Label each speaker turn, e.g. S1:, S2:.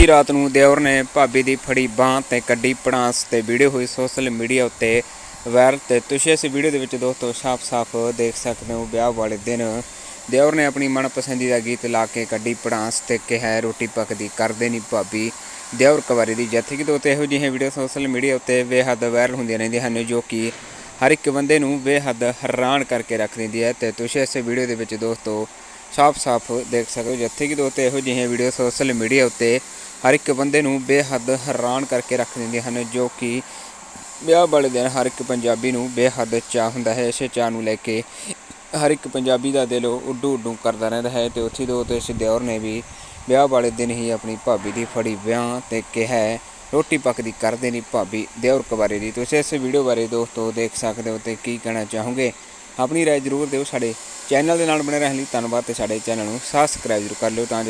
S1: ਬੀਤੀ ਰਾਤ ਨੂੰ ਦਿਓਰ ਨੇ ਭਾਬੀ ਦੀ ਫੜੀ ਬਾਂਹ ਤੇ ਕੱਢੀ ਪੜਾਂਸ ਤੇ ਵੀਡੀਓ ਹੋਈ ਸੋਸ਼ਲ ਮੀਡੀਆ ਉੱਤੇ ਵਾਇਰਲ ਤੇ ਤੁਸੀਂ ਇਸ ਵੀਡੀਓ ਦੇ ਵਿੱਚ ਦੋਸਤੋ ਸਾਫ਼-ਸਾਫ਼ ਦੇਖ ਸਕਦੇ ਹੋ ਵਿਆਹ ਵਾਲੇ ਦਿਨ। ਦਿਓਰ ਨੇ ਆਪਣੀ ਮਨਪਸੰਦੀਦਾ ਗੀਤ ਲਾ ਕੇ ਕੱਢੀ ਪੜਾਂਸ ਤੇ ਕਿਹਾ ਰੋਟੀ ਪੱਕਦੀ ਕਰਦੇ ਨਹੀਂ ਭਾਬੀ। ਦਿਓਰ ਕਵਾਰੀ ਦੀ ਜੱਥੀ ਕਿ ਤੇ ਇਹੋ ਜਿਹੀਆਂ ਵੀਡੀਓ ਸੋਸ਼ਲ ਮੀਡੀਆ ਉੱਤੇ ਬੇਹੱਦ ਵਾਇਰਲ ਹੁੰਦੀਆਂ ਰਹਿੰਦੀਆਂ ਹਨ, ਜੋ ਕਿ ਹਰ ਇੱਕ ਬੰਦੇ ਨੂੰ ਬੇਹੱਦ ਹੈਰਾਨ ਕਰਕੇ ਰੱਖ ਦਿੰਦੀ ਹੈ। ਤੇ ਤੁਸੀਂ ਇਸ ਵੀਡੀਓ ਦੇ ਵਿੱਚ ਦੋਸਤੋ ਸਾਫ਼-ਸਾਫ਼ ਦੇਖ ਸਕਦੇ ਹੋ ਜਿੱਥੇ ਕਿ ਦੋਸਤੋ, ਇਹੋ ਜਿਹੀਆਂ ਵੀਡੀਓ ਸੋਸ਼ਲ ਮੀਡੀਆ ਉੱਤੇ ਹਰ ਇੱਕ ਬੰਦੇ ਨੂੰ ਬੇਹੱਦ ਹੈਰਾਨ ਕਰਕੇ ਰੱਖ ਦਿੰਦੇ ਹਨ, ਜੋ ਕਿ ਵਿਆਹ ਵਾਲੇ ਦਿਨ ਹਰ ਇੱਕ ਪੰਜਾਬੀ ਨੂੰ ਬੇਹੱਦ ਚਾਅ ਹੁੰਦਾ ਹੈ। ਇਸੇ ਚਾਅ ਨੂੰ ਲੈ ਕੇ ਹਰ ਇੱਕ ਪੰਜਾਬੀ ਦਾ ਦਿਲ ਉੱਡੂ ਉੱਡੂ ਕਰਦਾ ਰਹਿੰਦਾ ਹੈ ਤੇ ਉੱਥੇ ਦੋ ਤੇ ਇਸ ਦਿਓਰ ਨੇ ਵੀ ਵਿਆਹ ਵਾਲੇ ਦਿਨ ਹੀ ਆਪਣੀ ਭਾਬੀ ਦੀ ਫੜੀ ਵਿਆਹ ਤੇ ਕਿਹਾ ਰੋਟੀ ਪੱਕਦੀ ਕਰਦੇ ਨਹੀਂ ਭਾਬੀ ਦਿਓਰ ਕਬਾਰੇ ਦੀ। ਤੁਸੀਂ ਇਸ ਵੀਡੀਓ ਬਾਰੇ ਦੋਸਤੋ ਦੇਖ ਸਕਦੇ ਹੋ ਤੇ ਕੀ ਕਹਿਣਾ ਚਾਹੋਗੇ? ਆਪਣੀ ਰਾਏ ਜ਼ਰੂਰ ਦਿਓ ਸਾਡੇ ਚੈਨਲ ਦੇ ਨਾਲ ਬਣੇ ਰਹਿਣ ਲਈ ਧੰਨਵਾਦ ਤੇ ਸਾਡੇ ਚੈਨਲ ਨੂੰ ਸਬਸਕ੍ਰਾਈਬ ਜ਼ਰੂਰ ਕਰ ਲਿਓ ਤਾਂ ਜੋ